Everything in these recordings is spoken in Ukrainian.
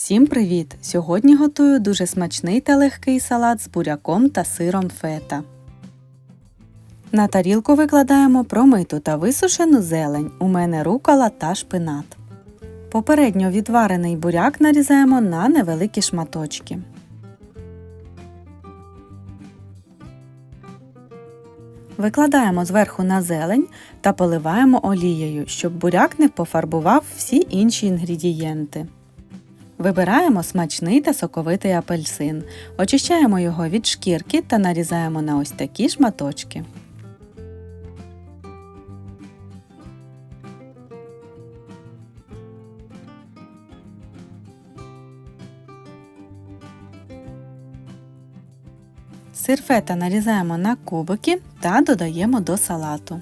Всім привіт! Сьогодні готую дуже смачний та легкий салат з буряком та сиром фета. На тарілку викладаємо промиту та висушену зелень. У мене рукола та шпинат. Попередньо відварений буряк нарізаємо на невеликі шматочки. Викладаємо зверху на зелень та поливаємо олією, щоб буряк не пофарбував всі інші інгредієнти. Вибираємо смачний та соковитий апельсин. Очищаємо його від шкірки та нарізаємо на ось такі шматочки. Сир фета нарізаємо на кубики та додаємо до салату.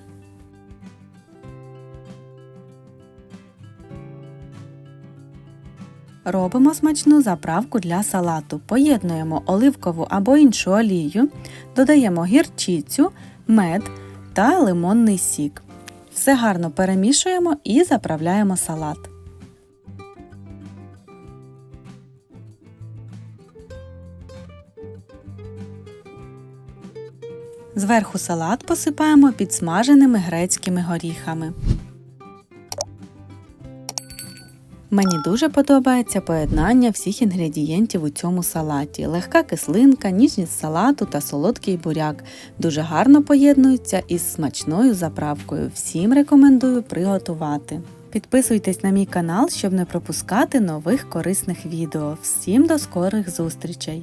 Робимо смачну заправку для салату. Поєднуємо оливкову або іншу олію, додаємо гірчицю, мед та лимонний сік. Все гарно перемішуємо і заправляємо салат. Зверху салат посипаємо підсмаженими грецькими горіхами. Мені дуже подобається поєднання всіх інгредієнтів у цьому салаті. Легка кислинка, ніжність салату та солодкий буряк дуже гарно поєднуються із смачною заправкою. Всім рекомендую приготувати. Підписуйтесь на мій канал, щоб не пропускати нових корисних відео. Всім до скорих зустрічей!